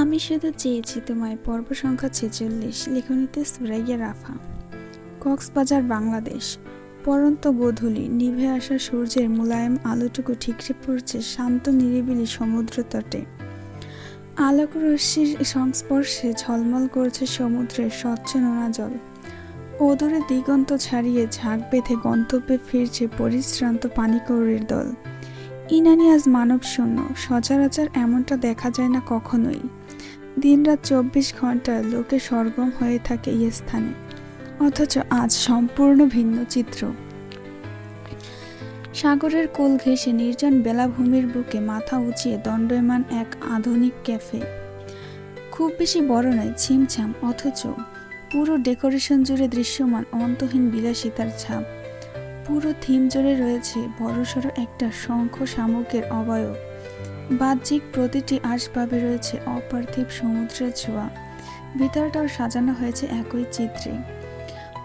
আমি শুধু চেয়েছি তোমায় পর্ব সংখ্যা ছেচল্লিশ, লেখনীতে সুরাইয়া রাফা। কক্সবাজার, বাংলাদেশ। পরন্ত গোধূলি নিভে আসা সূর্যের মোলায়েম আলোটুকু ঠিকরে পড়ছে শান্ত নিরিবিলি সমুদ্র তটে। আলোক রশ্মির সংস্পর্শে ঝলমল করছে সমুদ্রের স্বচ্ছ নোনা জল ওদরে দিগন্ত ছাড়িয়ে ঝাঁক বেঁধে গন্তব্যে ফিরছে পরিশ্রান্ত পানিকৌড়ির দল। ইনানি আজ মানব শূন্য সচরাচর এমনটা দেখা যায় না কখনোই। দিনরাত চব্বিশ ঘণ্টা লোকে সরগম হয়ে থাকে এই স্থানে। অথচ আজ সম্পূর্ণ ভিন্ন চিত্র। সাগরের কোল ঘেঁষে নির্জন বেলাভূমির বুকে মাথা উঁচিয়ে দণ্ডয়মান এক আধুনিক ক্যাফে। খুব বেশি বড় নয়, ছিমছাম, অথচ পুরো ডেকোরেশন জুড়ে দৃশ্যমান অন্তহীন বিলাসিতার ছাপ। পুরো থিম জুড়ে রয়েছে বড়সড় একটা শঙ্খ শামুকের অবয়ব। বাহ্যিক প্রতিটি আসবাবে রয়েছে অপার্থিব সমুদ্রের ছোঁয়া। ভিতরটাও সাজানো হয়েছে একই চিত্রে।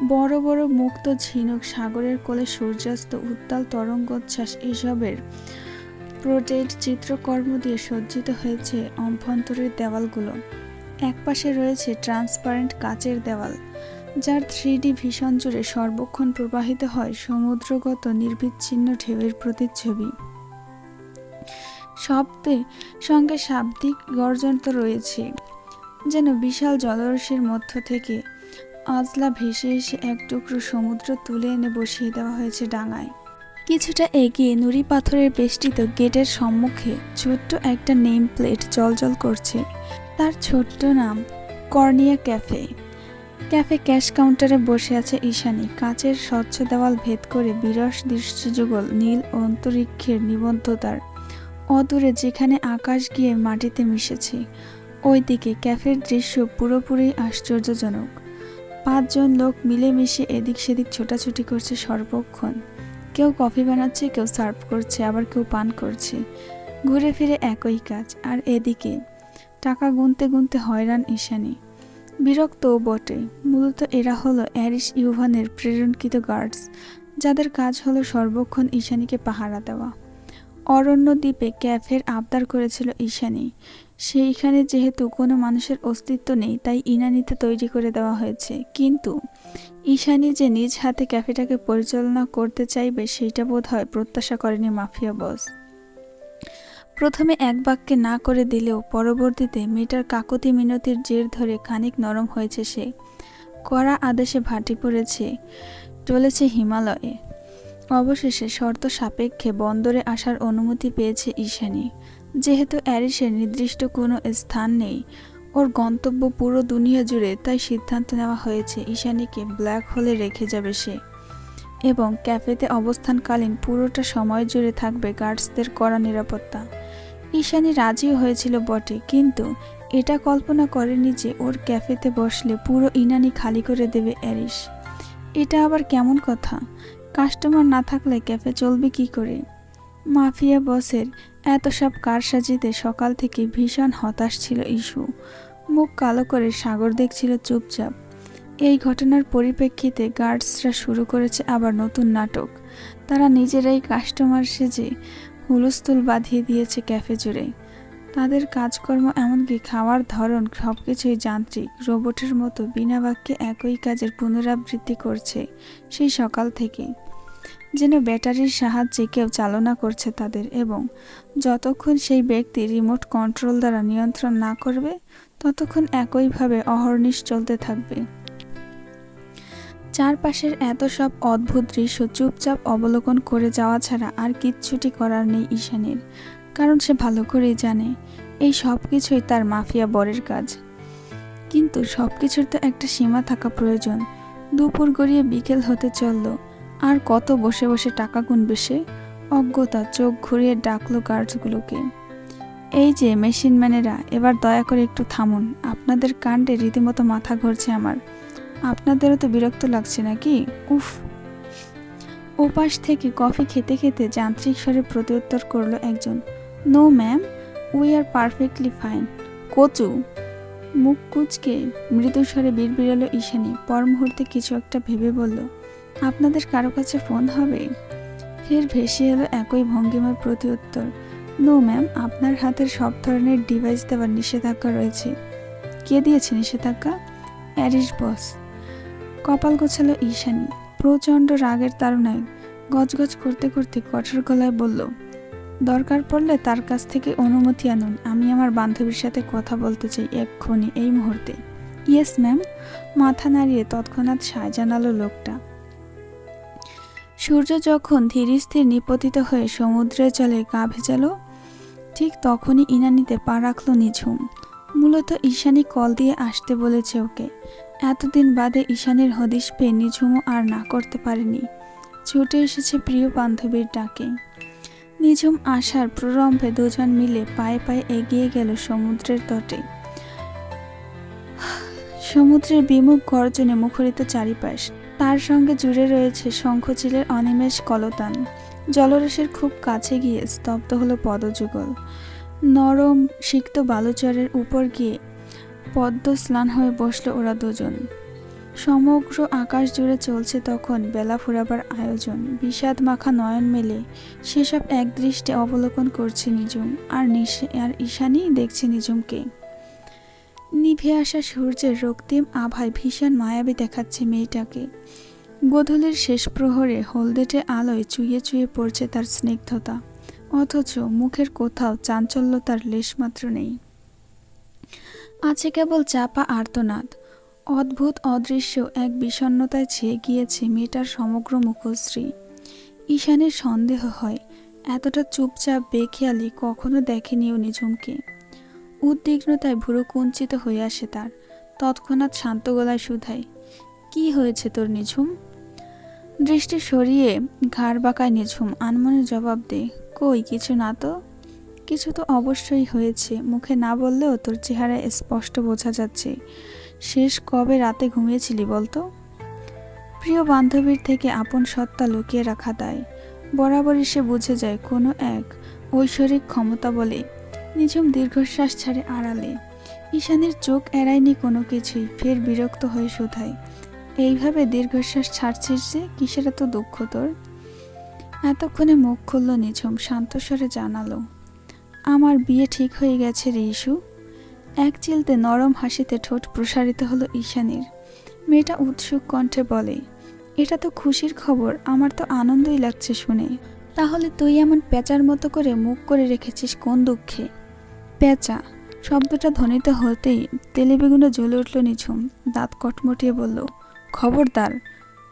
বড় বড় মুক্ত ঝিনুক সাগরের কোলে সূর্যাস্ত, উত্তাল তরঙ্গোচ্ছ্বাস এসবের প্রোটেড চিত্রকর্ম দিয়ে সজ্জিত হয়েছে অভ্যন্তরের দেওয়ালগুলো। একপাশে রয়েছে ট্রান্সপারেন্ট কাচের দেওয়াল। যার থ্রিডি ভীষণ জুড়ে সর্বক্ষণ প্রবাহিত হয় সমুদ্রগত নির্বিচ্ছিন্ন ঢেউয়ের প্রতিচ্ছবি। শব্দে সঙ্গে শাব্দিক গর্জন তো রয়েছে, যেন বিশাল জলরসের মধ্য থেকে আজলা ভেসে এসে এক টুকরো সমুদ্র তুলে এনে বসিয়ে দেওয়া হয়েছে ডাঙায়। কিছুটা এগিয়ে নুড়ি পাথরের বেষ্টিত গেটের সম্মুখে ছোট্ট একটা নেম প্লেট জলজল করছে। তার ছোট্ট নাম, কর্নিয়া ক্যাফে। ক্যাফে ক্যাশ কাউন্টারে বসে আছে ঈশানী। কাচের স্বচ্ছ দেওয়াল ভেদ করে বিরস দৃশ্যযুগল নীল অন্তরিক্ষের নিবদ্ধতার অদূরে যেখানে আকাশ গিয়ে মাটিতে মিশেছে, ওইদিকে ক্যাফের দৃশ্য পুরোপুরি আশ্চর্যজনক। পাঁচজন লোক মিলেমিশে এদিক সেদিক ছোটাছুটি করছে সর্বক্ষণ। কেউ কফি বানাচ্ছে, কেউ সার্ভ করছে, আবার কেউ পান করছে। ঘুরে ফিরে একই কাজ, আর এদিকে। টাকা গুনতে গুনতে হয়রান ঈশানী। বিরক্তও বটে। মূলত এরা হলো অ্যারিস ইউভানের প্রেরণকৃত গার্ডস, যাদের কাজ হলো সর্বক্ষণ ঈশানীকে পাহারা দেওয়া। অরণ্য দ্বীপে ক্যাফের আবদার করেছিল ঈশানী। সেইখানে যেহেতু কোনো মানুষের অস্তিত্ব নেই, তাই ইনানিতে তৈরি করে দেওয়া হয়েছে। কিন্তু ঈশানী যে নিজ হাতে ক্যাফেটাকে পরিচালনা করতে চাইবে, সেইটা বোধ হয় প্রত্যাশা করেনি মাফিয়া বস। প্রথমে এক বাক্যে না করে দিলেও পরবর্তীতে মেয়েটার কাকতি মিনতির জের ধরে খানিক নরম হয়েছে সে। কড়া আদেশে ভাটি পড়েছে, চলেছে হিমালয়ে। অবশেষে শর্ত সাপেক্ষে বন্দরে আসার অনুমতি পেয়েছে ঈশানী। যেহেতু অ্যারিসের নির্দিষ্ট কোনো স্থান নেই, ওর গন্তব্য পুরো দুনিয়া জুড়ে তাই সিদ্ধান্ত নেওয়া হয়েছে ঈশানীকে ব্ল্যাক হোলে রেখে যাবে সে। এবং ক্যাফেতে অবস্থানকালীন পুরোটা সময় জুড়ে থাকবে গার্ডসদের কড়া নিরাপত্তা। ঈশানী রাজিও হয়েছিল বটে, কিন্তু এটা কল্পনা করেনি যে ওর ক্যাফেতে বসলে পুরো ইনানি খালি করে দেবে অ্যারিস এটা আবার কেমন কথা? কাস্টমার না থাকলে ক্যাফে চলবে কি করে? মাফিয়া বসের এত সব কারসাজিতে সকাল থেকে ভীষণ হতাশ ছিল ইস্যু মুখ কালো করে সাগর দেখছিল চুপচাপ। এই ঘটনার পরিপ্রেক্ষিতে গার্ডসরা শুরু করেছে আবার নতুন নাটক। তারা নিজেরাই কাস্টমার সেজে হুলস্থুল বাঁধিয়ে দিয়েছে ক্যাফে জুড়ে। তাদের কাজকর্ম এমনকি খাওয়ার ধরন সব কিছুই যান্ত্রিক, রোবটের মতো বিনা বাক্যে একই কাজের পুনরাবৃত্তি করছে সেই সকাল থেকে। যেন ব্যাটারির সাহায্যে কেউ চালনা করছে তাদের এবং যতক্ষণ সেই ব্যক্তি রিমোট কন্ট্রোল দ্বারা নিয়ন্ত্রণ না করবে, ততক্ষণ একইভাবে অহর্নিশ চলতে থাকবে। চারপাশের এত সব অদ্ভুত দৃশ্য চুপচাপ অবলোকন করে যাওয়া ছাড়া আর কিচ্ছুটি করার নেই ঈশানের। কারণ সে ভালো করেই জানে, এই সব কিছুই তার মাফিয়া বরের কাজ। কিন্তু সব কিছুর তো একটা সীমা থাকা প্রয়োজন। দুপুর গড়িয়ে বিকেল হতে চলল। আর কত বসে বসে টাকা গুনবে সে? অজ্ঞতা চোখ ঘুরিয়ে ডাকলো গার্ডসগুলোকে এই যে, মেশিনম্যানেরা, এবার দয়া করে একটু থামুন। আপনাদের কাণ্ডে রীতিমতো মাথা ঘুরছে আমার। আপনাদেরও তো বিরক্ত লাগছে নাকি? উফ। ওপাশ থেকে কফি খেতে খেতে যান্ত্রিক স্বরে প্রত্যুত্তর করল একজন। No ma'am we are perfectly fine কচু? মুখ কুচকে মৃদু স্বরে বিড়বিড়ালো ঈশানী। পর মুহূর্তে কিছু একটা ভেবে বলল, আপনাদের কারও কাছে ফোন হবে? ফের ভেসে এলো একই ভঙ্গিময় প্রত্যুত্তর। নো ম্যাম আপনার হাতের সব ধরনের ডিভাইস দেওয়ার নিষেধাজ্ঞা রয়েছে। কে দিয়েছে নিষেধাজ্ঞা? অ্যারিস বস কপাল গোছালো ঈশানী। প্রচণ্ড রাগের তাড়নায় গজগজ করতে করতে কঠোর গলায় বলল, দরকার পড়লে তার কাছ থেকে অনুমতি আনুন। আমি আমার বান্ধবীর সাথে কথা বলতে চাই এক্ষুনি, এই মুহূর্তে। Yes, ma'am. মাথা নাড়িয়ে তৎক্ষণাৎ সায় জানালো লোকটা। সূর্য যখন ধীর স্থির নিপতিত হয়ে সমুদ্রে জলে গা ভেজালো, ঠিক তখনই ইনানিতে পা রাখল নিঝুম। মূলত ঈশানী কল দিয়ে আসতে বলেছে ওকে। এতদিন বাদে ঈশানের হদিশ পেয়ে নিঝুমও আর না করতে পারেনি। ছুটে এসেছে প্রিয় বান্ধবীর ডাকে। নিঝুম আসার প্ররম্ভে দুজন মিলে পায়ে পায়ে এগিয়ে গেল সমুদ্রের তটে। সমুদ্রের বিমুখ গর্জনে মুখরিত চারিপাশ। তার সঙ্গে জুড়ে রয়েছে শঙ্খচিলের অনিমেষ কলতান। জলরসের খুব কাছে গিয়ে স্তব্ধ হলো পদযুগল। নরম, সিক্ত বালুচরের উপর গিয়ে পদ্ম স্নান হয়ে বসল ওরা দুজন। সমগ্র আকাশ জুড়ে চলছে তখন বেলা ফুরাবার আয়োজন। বিষাদ মাখা নয়ন মেলে। সেসব একদৃষ্টে অবলোকন করছে নিজুম আর আর ঈশানী দেখছে নিজুমকে নিভে আসা সূর্যের রক্তিম আভায় ভীষণ মায়াবী দেখাচ্ছে মেয়েটাকে। গোধূলির শেষ প্রহরে হলদেটে আলোয় চুইয়ে চুইয়ে পড়ছে তার স্নিগ্ধতা। অথচ মুখের কোথাও চাঞ্চল্যতার লেশমাত্র নেই। আছে কেবল চাপা আর্তনাদ। অদ্ভুত অদৃশ্য এক বিষণ্ণতায় ছেয়ে গিয়েছে মেয়েটার সমগ্র মুখশ্রী। ঈশানের সন্দেহ হয়, এতটা চুপচাপ বেখেয়ালি কখনো দেখেনিও নিঝুমকে উদ্বিগ্নতায় ভুরু কুঞ্চিত হয়ে আসে তার, তৎক্ষণাৎ শান্ত গলায় শুধায়, কি হয়েছে তোর নিঝুম? দৃষ্টি সরিয়ে ঘাড় বাঁকায় নিঝুম, আনমনে জবাব দে কই, কিছু না তো? কিছু তো অবশ্যই হয়েছে। মুখে না বললেও তোর চেহারায় স্পষ্ট বোঝা যাচ্ছে। শেষ কবে রাতে ঘুমিয়েছিলি বলতো? প্রিয় বান্ধবীর থেকে আপন সত্তা লুকিয়ে রাখা দায়। বরাবরই সে বুঝে যায় কোনো এক ঐশ্বরিক ক্ষমতা বলে নিঝুম দীর্ঘশ্বাস ছাড়ে আড়ালে। ঈশানের চোখ এড়ায়নি কোনো কিছুই, ফের বিরক্ত হয়ে শোধায়। এইভাবে দীর্ঘশ্বাস ছাড়ছিস যে কিসের এত দুঃখ তোর? এতক্ষণে মুখ খুলল নিঝুম শান্তস্বরে জানালো আমার বিয়ে ঠিক হয়ে গেছে রে ইস্যু এক চিলতে নরম হাসিতে ঠোঁট প্রসারিত হলো ঈশানীর। মেয়েটা উৎসুক কণ্ঠে বলে, এটা তো খুশির খবর, আমার তো আনন্দই লাগছে শুনে। তাহলে তুই এমন পেঁচার মতো করে মুখ করে রেখেছিস কোন দুঃখে? পেঁচা? শব্দটা ধ্বনিত হতেই তেলে বেগুনে জ্বলে উঠল নিঝুম। দাঁত কটমটিয়ে বলল, খবরদার,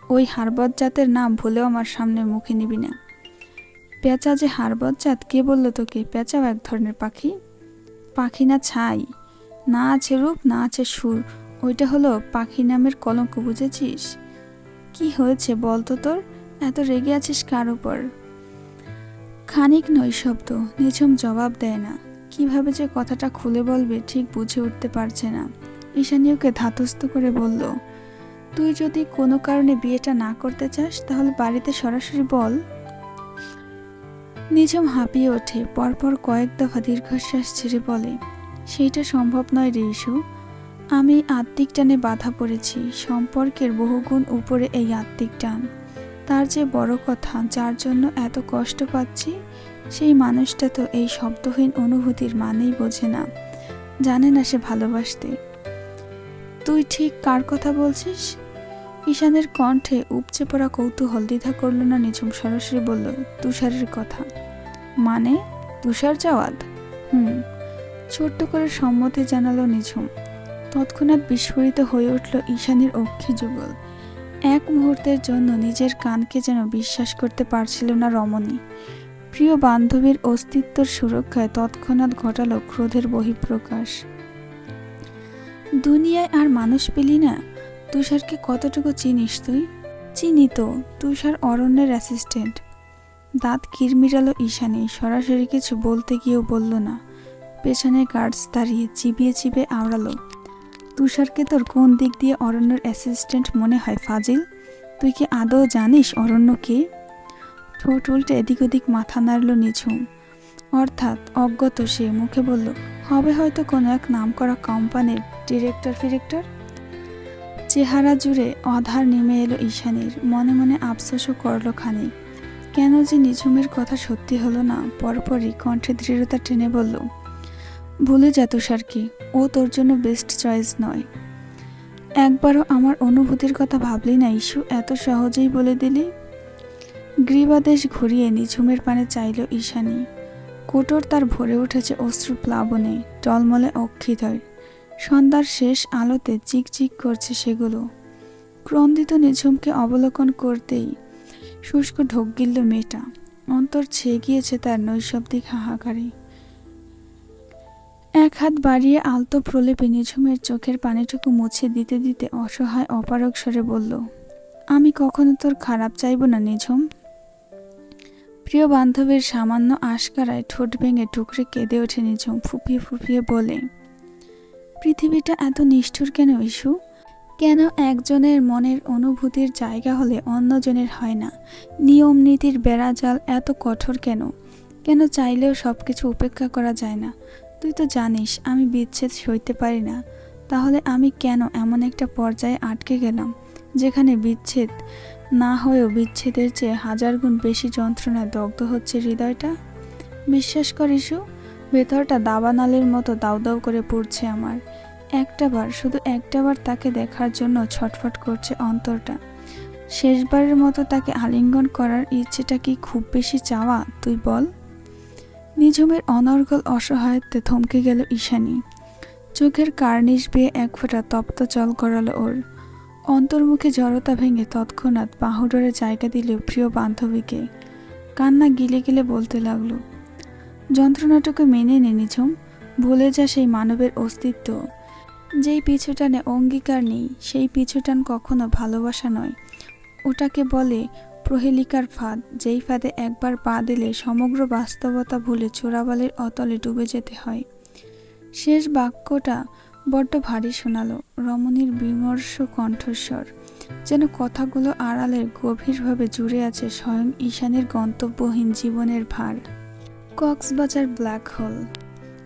ওই হারবত জাতের নাম ভুলেও আমার সামনে মুখে নিবি না। পেঁচা যে হারবত জাত কে বলল তোকে? পেঁচাও এক ধরনের পাখি। পাখি না ছাই, না আছে রূপ, না আছে সুর। ওইটা হলো পাখি নামের কলঙ্ক, বুঝেছিস? কি হয়েছে বলতো তোর? এত রেগে আছিস কার উপর? খানিক নৈশব্দ, নিঝুম জবাব দেয় না। কীভাবে যে কথাটা খুলে বলবে ঠিক বুঝে উঠতে পারছে না। ঈশানীয়কে ধাতস্থ করে বলল, তুই যদি কোনো কারণে বিয়েটা না করতে চাস, তাহলে বাড়িতে সরাসরি বল। নিঝুম হাঁপিয়ে ওঠে, পরপর কয়েক দফা দীর্ঘশ্বাস ছেড়ে বলে, সেইটা সম্ভব নয় রে আমি আত্মিক টানে বাধা পড়েছি। সম্পর্কের বহুগুণ উপরে এই আত্মিক টান। তার যে বড় কথা, যার জন্য এত কষ্ট পাচ্ছি, সেই মানুষটা তো এই শব্দহীন অনুভূতির মানেই বোঝে না। জানে না সে ভালোবাসতে। তুই ঠিক কার কথা বলছিস? ঈশানের কণ্ঠে উপচে পড়া কৌতূহল দ্বিধা করল না নিঝুম সরাসরি বলল, তুষারের কথা। মানে? তুষার জাওয়াদ হুম। ছোট্ট করে সম্মতি জানালো নিঝুম। তৎক্ষণাৎ বিস্ফোরিত হয়ে উঠল ঈশানের অক্ষি যুগল। এক মুহূর্তের জন্য নিজের কানকে যেন বিশ্বাস করতে পারছিল না রমণী। প্রিয় বান্ধবীর অস্তিত্বর সুরক্ষায় তৎক্ষণাৎ ঘটালো ক্রোধের বহিঃপ্রকাশ। দুনিয়ায় আর মানুষ পেলি না? তুষারকে কতটুকু চিনিস তুই? চিনি তো, তুষার অরণ্যের অ্যাসিস্ট্যান্ট দাঁত কিরমিরালো ঈশানী, সরাসরি কিছু বলতে গিয়েও বলল না। পেছনে গার্ডস দাঁড়িয়ে চিবিয়ে চিবিয়ে আওড়ালো। তুষারকে তোর কোন দিক দিয়ে অরণ্যের অ্যাসিস্ট্যান্ট মনে হয়, ফাজিল? তুই কি আদৌ জানিস অরণ্য কে? ঠোঁট উল্টে এদিক ওদিক মাথা নাড়ল নিঝুম। অর্থাৎ অজ্ঞত সে মুখে বলল, হবে হয়তো কোনো এক নামকরা কোম্পানির ডিরেক্টর ফিরেক্টর চেহারা জুড়ে অধার নেমে এলো ঈশানীর। মনে মনে আফসোসও করল খানিক। কেন যে নিঝুমের কথা সত্যি হলো না, পরপরই কণ্ঠে দৃঢ়তা টেনে বলল, ভুলে যা তুষার কি ও তোর জন্য বেস্ট চয়েস নয়। একবারও আমার অনুভূতির কথা ভাবলি না ইস্যু এত সহজেই বলে দিলি? গ্রীবাদেশ ঘুরিয়ে নিঝুমের পানে চাইল ঈশানী। কোটর তার ভরে উঠেছে অশ্রু প্লাবনে, টলমলে অক্ষিতয় সন্ধ্যার শেষ আলোতে চিকচিক করছে সেগুলো। ক্রন্দিত নিঝুমকে অবলোকন করতেই শুষ্ক ঢোক গিলল মেয়েটা। অন্তর ছেয়ে গিয়েছে তার নৈশব্দিক হাহাকারে। এক হাত বাড়িয়ে আলতো প্রলেপে নিঝুমের চোখের পানিটুকু মুছে দিতে দিতে অসহায় অপারক স্বরে বলল, আমি কখনো তোর খারাপ চাইব না, নিঝুম। প্রিয় বান্ধবীর সামান্য আশকারায় ঠোঁট ভেঙে টুকরে কেঁদে ওঠে নিঝুম, ফুপিয়ে ফুপিয়ে বলে পৃথিবীটা এত নিষ্ঠুর কেন ইস্যু কেন একজনের মনের অনুভূতির জায়গা হলে অন্যজনের হয় না? নিয়ম নীতির বেড়াজাল এত কঠোর কেন? কেন চাইলেও সব কিছু উপেক্ষা করা যায় না? তুই তো জানিস, আমি বিচ্ছেদ সইতে পারি না। তাহলে আমি কেন এমন একটা পর্যায়ে আটকে গেলাম, যেখানে বিচ্ছেদ না হয়েও বিচ্ছেদের চেয়ে হাজার গুণ বেশি যন্ত্রণায় দগ্ধ হচ্ছে হৃদয়টা? বিশ্বাস কর ইস্যু ভেতরটা দাবানালের মতো দাউ দাউ করে পড়ছে আমার। একটাবার শুধু একটাবার তাকে দেখার জন্য ছটফট করছে অন্তরটা। শেষবারের মতো তাকে আলিঙ্গন করার ইচ্ছেটা কি খুব বেশি চাওয়া, তুই বল। নিঝুমের অনর্গল অসহায়ত্বে থমকে গেল ঈশানী। চোখের কার্নিশ বেয়ে এক ফোঁটা তপ্ত চল করালো ওর। অন্তর্মুখে জড়তা ভেঙে তৎক্ষণাৎ বাহুডরে জায়গা দিল প্রিয় বান্ধবীকে। কান্না গিলে গিলে বলতে লাগল যন্ত্রণাটুকু মেনে নে নিঝুম, ভুলে যা সেই মানবের অস্তিত্ব। যেই পিছুটানে অঙ্গীকার নেই, সেই পিছুটান কখনো ভালোবাসা নয়। ওটাকে বলে প্রহেলিকার ফাঁদ, যেই ফাঁদে একবার পা দিলে সমগ্র বাস্তবতা ভুলে চোরাবালির অতলে ডুবে যেতে হয়। শেষ বাক্যটা বড্ড ভারী শোনালো, রমণীর বিমর্ষ কণ্ঠস্বর। যেন কথাগুলো আড়ালের গভীরভাবে জুড়ে আছে স্বয়ং ঈশানের গন্তব্যহীন জীবনের ভার। কক্সবাজার ব্ল্যাক হোল,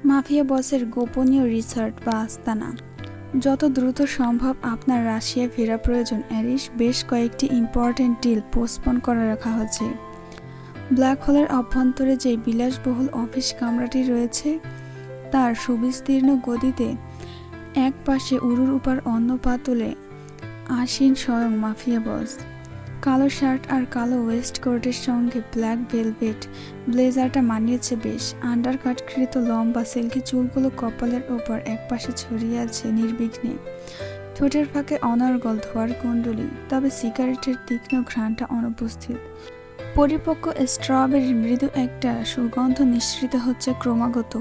মাফিয়া বসের গোপনীয় রিসার্ট বা আস্তানা। যত দ্রুত সম্ভব আপনার রাশিয়ায় ফেরা প্রয়োজন অ্যারিস বেশ কয়েকটি ইম্পর্ট্যান্ট ডিল পোস্টপোন করে রাখা হচ্ছে। ব্ল্যাক হোলের অভ্যন্তরে যে বিলাসবহুল অফিস কামরাটি রয়েছে, তার সুবিস্তীর্ণ গদিতে এক পাশে উরুর উপর অন্য পা তুলে আসীন স্বয়ং মাফিয়া বস। কালো শার্ট আর কালো ওয়েস্ট কোটের সঙ্গে ব্ল্যাক ভেলভেট ব্লেজারটা মানিয়েছে বেশ। আন্ডারকাটকৃত লম্বা সিল্কি চুলগুলো কপালের ওপর একপাশে ছড়িয়ে আছে নির্বিঘ্নে। ঠোঁটের ফাঁকে অনর্গল ধোয়ার কুণ্ডলি, তবে সিগারেটের তীক্ষ্ণ ঘ্রাণটা অনুপস্থিত। পরিপক্ক স্ট্রবেরির মৃদু একটা সুগন্ধ নিঃসৃত হচ্ছে ক্রমাগত।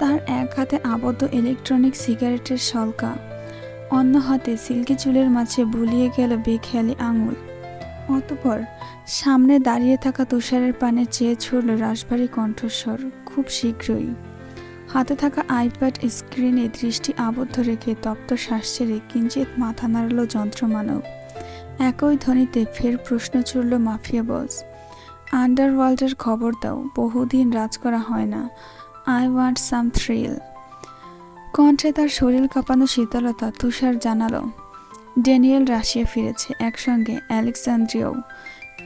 তার এক হাতে আবদ্ধ ইলেকট্রনিক সিগারেটের সলকা অন্য হাতে সিল্কি চুলের মাঝে বুলিয়ে গেল বেখেয়ালি আঙুল। অতপর সামনে দাঁড়িয়ে থাকা তুষারের পানে চেয়ে ছুড়ল রাশভারী কণ্ঠস্বর খুব শীঘ্রই। হাতে থাকা আইপ্যাড স্ক্রিনে দৃষ্টি আবদ্ধ রেখে তপ্ত শ্বাস ছেড়ে কিঞ্চিত মাথা নাড়ল যন্ত্রমানব। একই ধ্বনিতে ফের প্রশ্ন ছুড়ল মাফিয়া বস আন্ডারওয়ার্ল্ডের খবর দাও, বহুদিন রাজ করা হয় না। I want some thrill. কণ্ঠে তার শরীর কাঁপানো শীতলতা তুষার জানালো। ড্যানিয়েল রাশিয়া ফিরেছে একসঙ্গে অ্যালেক্সান্দ্রিয়াও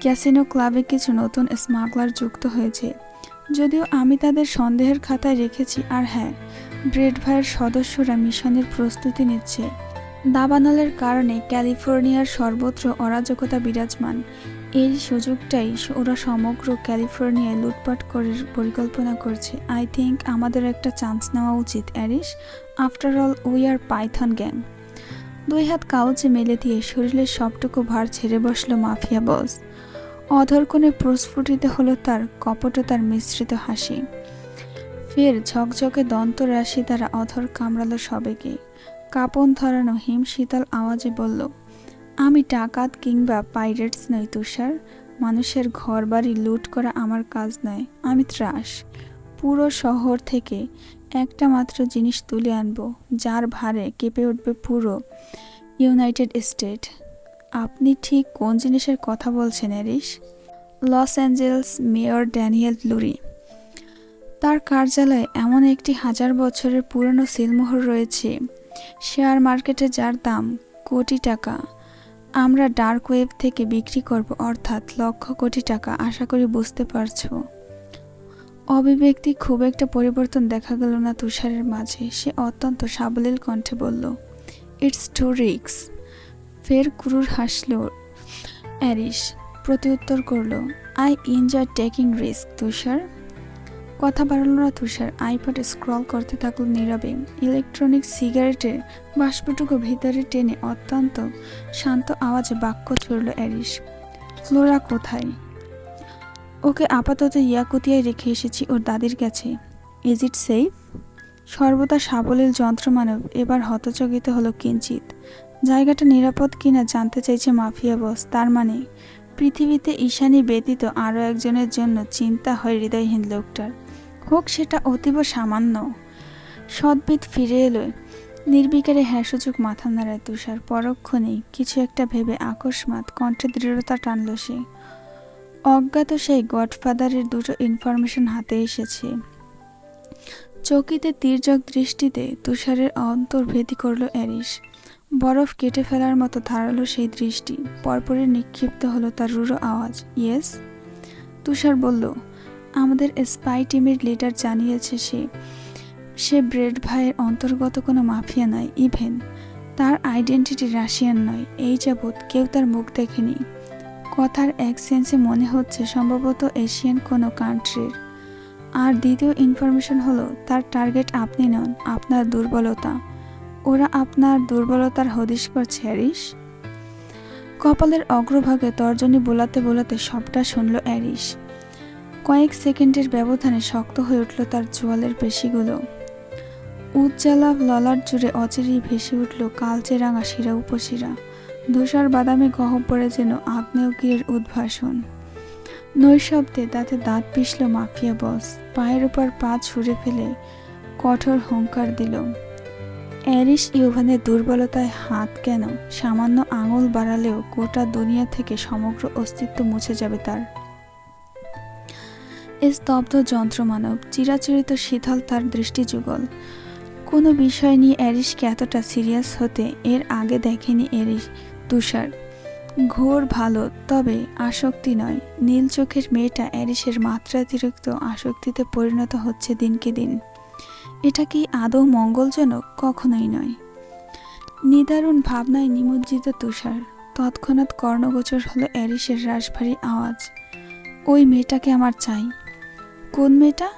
ক্যাসিনো ক্লাবে কিছু নতুন স্মাগলার যুক্ত হয়েছে। যদিও আমি তাদের সন্দেহের খাতায় রেখেছি, আর হ্যাঁ ব্রেড ভাইয়ের সদস্যরা মিশনের প্রস্তুতি নিচ্ছে। দাবানলের কারণে ক্যালিফোর্নিয়ার সর্বত্র অরাজকতা বিরাজমান। এই সুযোগটাই ওরা সমগ্র ক্যালিফোর্নিয়ায় লুটপাট করার পরিকল্পনা করছে। আই থিঙ্ক আমাদের একটা চান্স নেওয়া উচিত, Aris. After all we are Python Gang দুই হাত কাউচে মেলে দিয়ে শরীরের সবটুকু ভার ছেড়ে বসল মাফিয়া বস অধরকোণে প্রস্ফুটিত হলো তার কপটতার মিশ্রিত হাসি। ফের ঝকঝকে দন্ত রাশি তারা অধর কামড়ালো সবেকে কাপন ধরানো হিম শীতল আওয়াজে বলল আমি ডাকাত কিংবা পাইরেটস নই, তুষার। মানুষের ঘর বাড়ি লুট করা আমার কাজ নয়, আমি ত্রাস। পুরো শহর থেকে একটা মাত্র জিনিস তুলে আনব, যার ভারে কেঁপে উঠবে পুরো ইউনাইটেড স্টেট। আপনি ঠিক কোন জিনিসের কথা বলছেন, Aris? Los Angeles mayor Daniel Lurie. তার কার্যালয়ে এমন একটি হাজার বছরের পুরনো সিলমোহর রয়েছে, শেয়ার মার্কেটে যার দাম কোটি টাকা। আমরা ডার্ক ওয়েব থেকে বিক্রি করব, অর্থাৎ লক্ষ কোটি টাকা, আশা করি বুঝতে পারছ। অভিব্যক্তি খুব একটা পরিবর্তন দেখা গেল না তুষারের মাঝে, সে অত্যন্ত সাবলীল কণ্ঠে বলল ইটস টু রিক্স ফের ক্রুর হাসল অ্যারিস প্রত্যুত্তর করল I enjoy taking risk Tushar. কথা বাড়ালো না তুষার আইপ্যাডে স্ক্রল করতে থাকল নীরবে। ইলেকট্রনিক সিগারেটের বাষ্পটুকু ভিতরে টেনে অত্যন্ত শান্ত আওয়াজে বাক্য ছুড়ল অ্যারিস ফ্লোরা কোথায়? ওকে আপাতত ইয়াকুতিয়ায় রেখে এসেছি ওর দাদির কাছে। Is it safe? সর্বদা সাবলীল যন্ত্রমানব এবার হতচকিত হলো কিঞ্চিত জায়গাটা নিরাপদ কিনা জানতে চাইছে মাফিয়া বস, তার মানে পৃথিবীতে ঈশানী ব্যতীত আরও একজনের জন্য চিন্তা হয় হৃদয়হীন লোকটার। হোক সেটা অতীব সামান্য। সদ্বিদ ফিরে এলো। নির্বিকারে হ্যাঁ সূচক মাথা নাড়ায় তুষার। পরক্ষণেই কিছু একটা ভেবে আকস্মাৎ কণ্ঠে দৃঢ়তা টানল সে। অজ্ঞাত সেই গডফাদারের দুটো ইনফরমেশন হাতে এসেছে। চকিতে তীর্যক দৃষ্টিতে তুষারের অন্তর ভেদি করল অ্যারিস। বরফ কেটে ফেলার মতো ধারালো সেই দৃষ্টি। পরপরে নিক্ষিপ্ত হলো তার রুড়ো আওয়াজ। ইয়েস তুষার বলল আমাদের স্পাই টিমের লিডার জানিয়েছে সে। সে ব্রেড ভাইয়ের অন্তর্গত কোনো মাফিয়া নয় ইভেন তার আইডেন্টিটি রাশিয়ান নয়, এই যাবৎ কেউ তার মুখ দেখেনি। কথার এক সেন্সে মনে হচ্ছে সম্ভবত এশিয়ান কোনো কান্ট্রির আর দ্বিতীয় ইনফরমেশন হলো, তার টার্গেট আপনি নন, আপনার দুর্বলতা। ওরা আপনার দুর্বলতার হদিশ করছে অ্যারিস কপালের অগ্রভাগে তর্জনী বোলাতে বোলাতে সবটা শুনল অ্যারিস কয়েক সেকেন্ডের ব্যবধানে শক্ত হয়ে উঠল তার জোয়ালের পেশিগুলো। উজ্জ্বলা ললার জুড়ে অচিরেই ভেসে উঠল কালচে রাঙা শিরা উপশিরা। ধূসার বাদামি গহ্বরে যেন আগ্নেয়গিরির উদ্ভাসন। নৈশব্দে দাঁতে দাঁত পিষল মাফিয়া বস। পায়ের উপর পা ছুঁড়ে ফেলে কঠোর হুঙ্কার দিল। অ্যারিস ইউভানের দুর্বলতায় হাত কেন? সামান্য আঙুল বাড়ালেও গোটা দুনিয়া থেকে সমগ্র অস্তিত্ব মুছে যাবে তার। স্তব্ধ যন্ত্রমানব, চিরাচরিত শীতল তার দৃষ্টিযুগল। কোনো বিষয় নিয়ে অ্যারিসকে এতটা সিরিয়াস হতে এর আগে দেখেনি এরিস তুষার। ঘোর ভালো, তবে আসক্তি নয়। নীল চোখের মেয়েটা অ্যারিসের মাত্রাতিরিক্ত আসক্তিতে পরিণত হচ্ছে দিনকে দিন। এটা কি আদৌ মঙ্গলজনক? কখনোই নয়। নিদারুণ ভাবনায় নিমজ্জিত তুষার, তৎক্ষণাৎ কর্ণগোচর হলো অ্যারিসের রাশভারী আওয়াজ। ওই মেয়েটাকে আমার চাই। কোন মেয়েটা?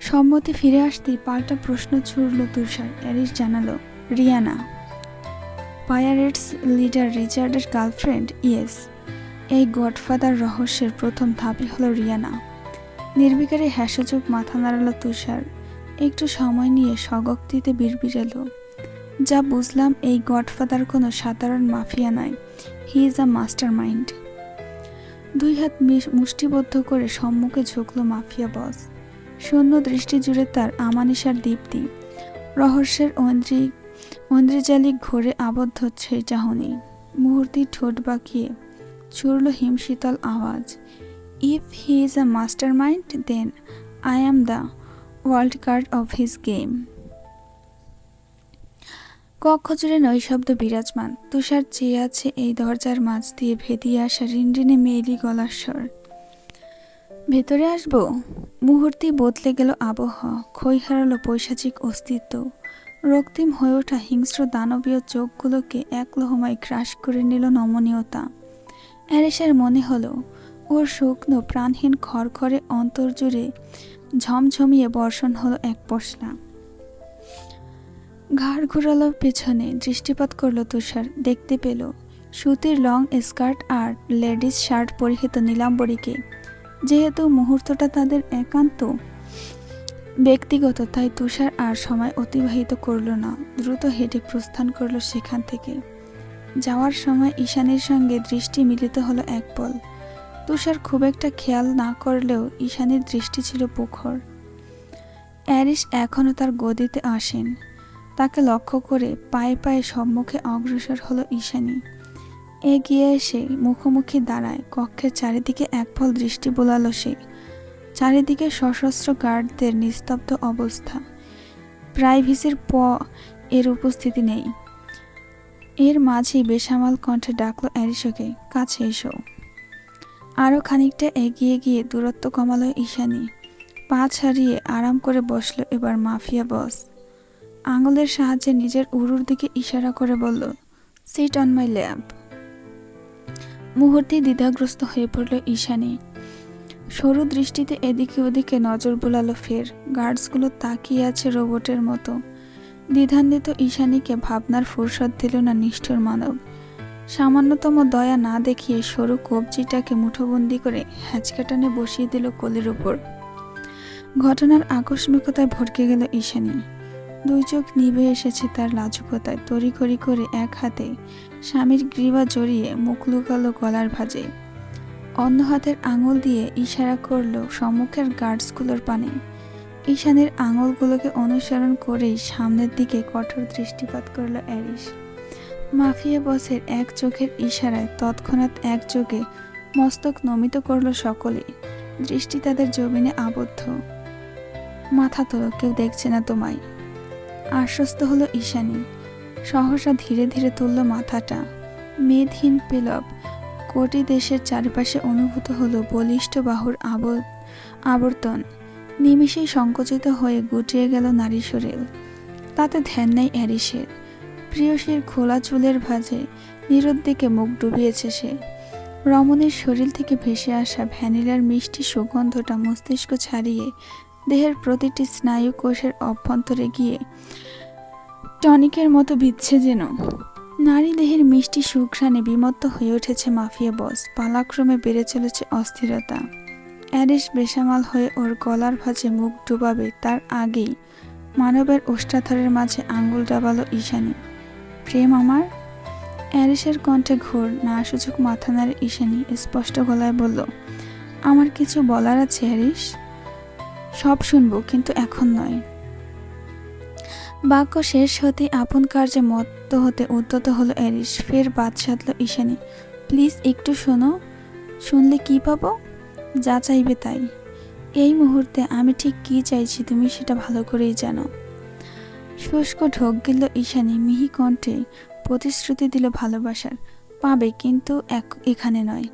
সম্মতি ফিরে আসতেই পাল্টা প্রশ্ন ছুড়ল তুষার। অ্যারিস জানালো, রিয়ানা। পায়ারেটস লিডার রিচার্ডের গার্লফ্রেন্ড, ইয়েস। এই গডফাদার রহস্যের প্রথম ধাপই হলো রিয়ানা। নির্বিকারে হ্যাসযোগ মাথা নাড়ালো তুষার। একটু সময় নিয়ে স্বগক্তিতে বিড়বিড়ালো যা বুঝলাম, এই গডফাদার কোনো সাধারণ মাফিয়া নয়। He is a mastermind দুই হাত মুষ্টিবদ্ধ করে সম্মুখে ঝুঁকল মাফিয়া বস। শূন্য দৃষ্টি জুড়ে তার আমানিসার দীপ্তি। রহস্যের ঐন্দ্রিক ঐন্দ্রিজালিক ঘোরে আবদ্ধ সেই চাহনি। মুহূর্তে ঠোঁট বাঁকিয়ে ছুড়ল হিমশীতল আওয়াজ। If he is a mastermind then I am the world card of his game. কক্ষ জুড়ে নৈশব্দ বিরাজমান। তুষার চেয়ে আছে এই দরজার মাঝ দিয়ে ভেদিয়ে আসা রিনরিনে মেয়েলি গলার স্বর। ভেতরে আসব? মুহূর্তেই বদলে গেল আবহাওয়া ক্ষয় হারালো পৈশাচিক অস্তিত্ব। রক্তিম হয়ে ওঠা হিংস্র দানবীয় চোখগুলোকে এক লহমায় গ্রাস করে নিল নমনীয়তা। অ্যারিসের মনে হলো, ওর শুকনো, প্রাণহীন খড়খড়ে অন্তর জুড়ে ঝমঝমিয়ে বর্ষণ হলো এক পশলা। ঘাড় ঘুরালো, পেছনে দৃষ্টিপাত করল তুষার, দেখতে পেল। সুতির লং স্কার্ট আর লেডিস শার্ট পরিহিত নীলাম্বরীকে। যেহেতু মুহূর্তটা তাদের একান্ত ব্যক্তিগত, তাই তুষার আর সময় অতিবাহিত করল না। দ্রুত হেঁটে প্রস্থান করল সেখান থেকে। যাওয়ার সময় ঈশানের সঙ্গে দৃষ্টি মিলিত হলো এক পল। তুষার খুব একটা খেয়াল না করলেও ঈশানের দৃষ্টি ছিল প্রখর অ্যারিস এখনও তার গদিতে আসেন। তাকে লক্ষ্য করে পায়ে পায়ে সম্মুখে অগ্রসর হলো ঈশানী। এগিয়ে এসে মুখোমুখি দাঁড়ায়, কক্ষের চারিদিকে এক ফল দৃষ্টি বোলালো সে। চারিদিকে সশস্ত্র গার্ডদের নিস্তব্ধ অবস্থা। প্রাইভেসির প এর উপস্থিতি নেই। এর মাঝেই বেসামাল কণ্ঠে ডাকলো অ্যারিসোকে, কাছে এসো। আরও খানিকটা এগিয়ে গিয়ে দূরত্ব কমালো ঈশানী। পা ছাড়িয়ে আরাম করে বসল এবার মাফিয়া বস। আঙুলের সাহায্যে নিজের উরুর দিকে ইশারা করে বলল সিট অন মাই ল্যাব মুহূর্তে দ্বিধাগ্রস্ত হয়ে পড়ল ঈশানী। সরু দৃষ্টিতে এদিকে ওদিকে নজর বুলালো ফের। গার্ডসগুলো তাকিয়ে আছে রোবটের মতো। দ্বিধান্বিত ঈশানীকে ভাবনার ফুরসত দিল না নিষ্ঠুর মানব। সামান্যতম দয়া না দেখিয়ে সরু কবজিটাকে মুঠোবন্দি করে হ্যাচকাটানে বসিয়ে দিল কোলের উপর। ঘটনার আকস্মিকতায় ভরকে গেল ঈশানী। দুই চোখ নিভে এসেছে তার লাজুকতায় তড়িঘড়ি করে এক হাতে স্বামীর গ্রীবা জড়িয়ে মুখ লুকালো গলার ভাঁজে। অন্য হাতের আঙুল দিয়ে ইশারা করল সম্মুখের গার্ডসগুলোর পানে। ঈশানের আঙুলগুলোকে অনুসরণ করেই সামনের দিকে কঠোর দৃষ্টিপাত করল অ্যারিস মাফিয়া বসের এক চোখের ইশারায় তৎক্ষণাৎ এক চোখে মস্তক নমিত করল সকলে। দৃষ্টি তাদের জমিনে আবদ্ধ। মাথা তোলো কেউ দেখছে না তোমায়। আশ্বস্ত হলো ঈশানী। সহসা ধীরে ধীরে তুলল মাথাটা। মেদহীন পেলব কোটি দেশের চারপাশে অনুভূত হলো বলিষ্ঠ বাহুর আবর আবর্তন। নিমিষেই সংকুচিত হয়ে গুটিয়ে গেল নারী শরীর। তাতে ধ্যান নেই অ্যারিসের। প্রিয়সীর খোলা চুলের ভাঁজে নিরুদ্দিকে মুখ ডুবিয়েছে সে। রমণীর শরীর থেকে ভেসে আসা ভ্যানিলার মিষ্টি সুগন্ধটা মস্তিষ্ক ছাড়িয়ে দেহের প্রতিটি স্নায়ু কোষের অভ্যন্তরে গিয়ে টনিকের মতো বিচ্ছে যেন নারী দেহের মিষ্টি সুঘ্রাণে বিমত্ত হয়ে উঠেছে মাফিয়া বস। পালাক্রমে বেড়ে চলেছে অস্থিরতা। অ্যারিস বেসামাল হয়ে ওর গলার ভাঁজে মুখ ডুবাবে। তার আগেই মানবের ওষ্ঠাধরের মাঝে আঙ্গুল ডাবালো ঈশানি। প্রেম আমার? অ্যারিসের কণ্ঠে ঘোর না সুযোগ মাথা নাড়ে ঈশানী স্পষ্ট গলায় বলল, আমার কিছু বলার আছে হ্যারিস সব শুনব, কিন্তু এখন নয়। বাক্য শেষ হতে আপন কার্যে মত্ত হতে উদ্যত হলো অ্যারিস ফের বাদ সাধল ঈশানী। প্লিজ একটু শোনো, শুনলে কি পাবো? যা চাইবে তাই। এই মুহূর্তে আমি ঠিক কি চাইছি তুমি সেটা ভালো করেই জানো। শুষ্ক ঢোক গেল ঈশানী, মিহি কণ্ঠে প্রতিশ্রুতি দিল ভালোবাসার। পাবে, কিন্তু এক এখানে নয়।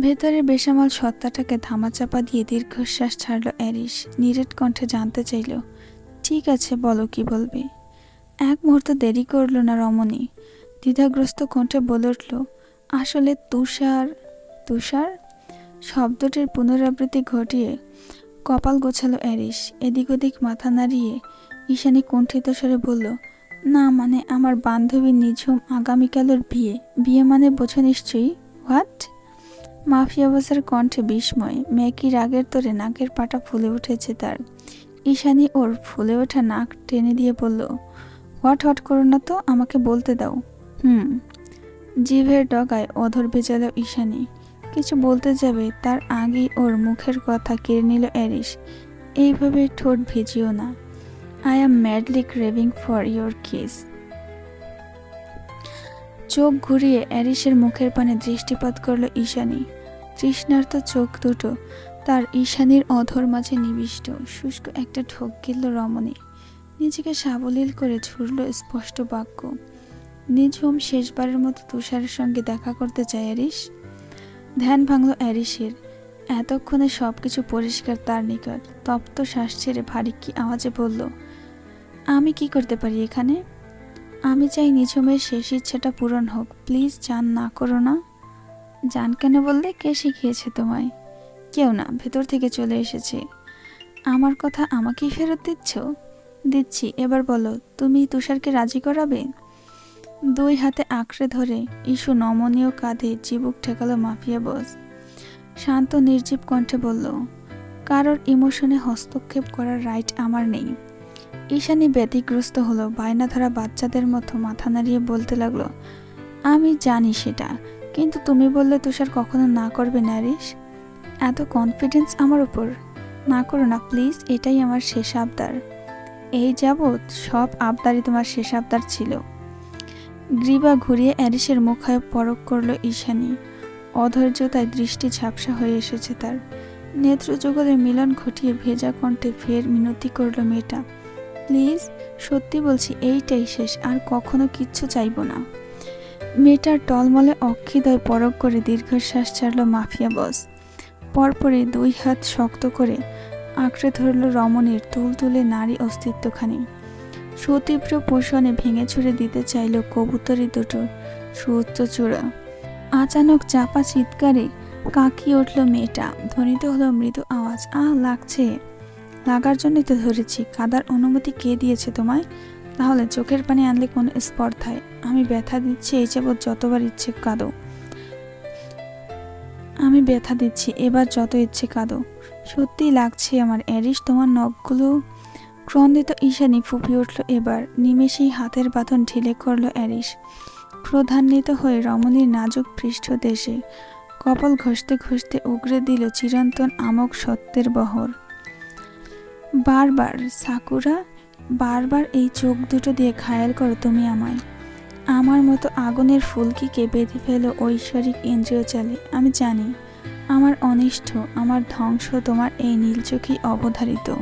ভেতরের বেসামাল সত্তাটাকে ধামাচাপা দিয়ে দীর্ঘশ্বাস ছাড়ল অ্যারিস নিরেট কণ্ঠে জানতে চাইল, ঠিক আছে, বলো কি বলবে? এক মুহূর্ত দেরি করল না রমণী। দ্বিধাগ্রস্ত কণ্ঠে বলে উঠল, আসলে তুষার তুষার? শব্দটির পুনরাবৃত্তি ঘটিয়ে কপাল গোছালো অ্যারিস এদিক ওদিক মাথা নাড়িয়ে ঈশানী কুণ্ঠিত স্বরে বলল, না মানে আমার বান্ধবী নিঝুম আগামীকালের বিয়ে। বিয়ে মানে বোঝো নিশ্চয়ই? হোয়াট? মাফিয়া বাসার কণ্ঠে বিস্ময়। মেকি রাগের তোরে নাকের পাটা ফুলে উঠেছে তার। ঈশানি ওর ফুলে ওঠা নাক টেনে দিয়ে বলল, হোয়াট হট করো না তো, আমাকে বলতে দাও। হুম। জিভের ডগায় অধর ভেজালো ঈশানী। কিছু বলতে যাবে, তার আগেই ওর মুখের কথা কেড়ে নিল অ্যারিস এইভাবে ঠোঁট ভিজিও না। I am madly craving for your kiss. চোখ ঘুরিয়ে অ্যারিসের মুখের পানে দৃষ্টিপাত করল ঈশানী। তৃষ্ণার্ত চোখ দুটো, তার ঈশানীর অধর মাঝে নিবিষ্ট, শুষ্ক একটা ঢোক গিলল রমণী। নিজেকে সাবলীল করে ছুড়ল স্পষ্ট বাক্য। নিঝুম শেষবারের মতো তুষারের সঙ্গে দেখা করতে চায় অ্যারিস। ধ্যান ভাঙল অ্যারিসের। এতক্ষণে সব কিছু পরিষ্কার তার নিকট। তপ্ত শ্বাস ছেড়ে ভারী কি আওয়াজে বলল, আমি কি করতে পারি এখানে? আমি চাই নিঝুমের শেষ ইচ্ছাটা পূরণ হোক। প্লিজ, জান না করো না। জান কেন বললে? কে শিখিয়েছে তোমায়? কেউ না, ভেতর থেকে চলে এসেছে। আমার কথা আমাকেই ফেরত দিচ্ছ? দিচ্ছি, এবার বলো, তুমি তুষারকে রাজি করাবে? দুই হাতে আঁকড়ে ধরে ইস্যু নমনীয় কাঁধে চিবুক ঠেকালো মাফিয়া বস। শান্ত, নির্জীব কণ্ঠে বলল, কারোর ইমোশনে হস্তক্ষেপ করার রাইট আমার নেই। ঈশানী ব্যতিগ্রস্ত হলো বায়না ধরা বাচ্চাদের মতো মাথা নাড়িয়ে বলতে লাগল, আমি জানি সেটা, কিন্তু তুমি বললে তুষার কখনো না করবে নারিশ এত কনফিডেন্স আমার উপর। না করো না প্লিজ এটাই আমার শেষ আবদার। এই যাবৎ সব আবদারই তোমার শেষ আবদার ছিল। গ্রীবা ঘুরিয়ে অ্যারিসের মুখায় পরক করল ঈশানী। অধৈর্যতায় দৃষ্টি ঝাপসা হয়ে এসেছে তার। নেত্রযুগলের মিলন ঘটিয়ে ভেজা কণ্ঠে ফের মিনতি করল মেয়েটা। প্লিজ, সত্যি বলছি এইটাই শেষ, আর কখনো কিচ্ছু চাইব না। মেয়েটার টলমলে অক্ষিদয় পরক করে দীর্ঘশ্বাস ছাড়ল মাফিয়া বস। পরপরই দুই হাত শক্ত করে আঁকড়ে ধরল রমণীর তুলতুলে নারী অস্তিত্বখানি। সুতীব্র পোষণে ভেঙে ছুড়ে দিতে চাইল কবুতরি দুটো সুউচ্চ চূড়া। আচানক চাপা চিৎকারে কাঁকিয়ে উঠল মেয়েটা, ধ্বনিত হলো মৃদু আওয়াজ, আহ, লাগছে। লাগার জন্যই তো ধরেছি। কাদার অনুমতি কে দিয়েছে তোমায়? তাহলে চোখের পানি আনলে কোন স্পর্ধায়? আমি ব্যথা দিচ্ছি, এই যাবৎ যতবার ইচ্ছে কাঁদো। আমি ব্যথা দিচ্ছি, এবার যত ইচ্ছে কাঁদো। সত্যিই লাগছে আমার অ্যারিস, তোমার নখগুলো ক্রন্দিত ঈশানি ফুপিয়ে উঠল এবার। নিমেষেই হাতের বাঁধন ঢিলে করল অ্যারিস। প্রধান্বিত হয়ে রমণীর নাজুক পৃষ্ঠ দেশে। কপাল ঘষতে ঘষতে উগরে দিল চিরন্তন আমক সত্যের বহর। বারবার, সাকুরা, বারবার এই চোখ দুটো দিয়ে ঘায়াল করো তুমি আমায়। আমার মতো আগুনের ফুলকিকে বেঁধে ফেলো ঐশ্বরিক ইন্দ্রিয় চালে? আমি জানি, আমার অনিষ্ট আমার ধ্বংস তোমার এই নীলচোখেই অবধারিত।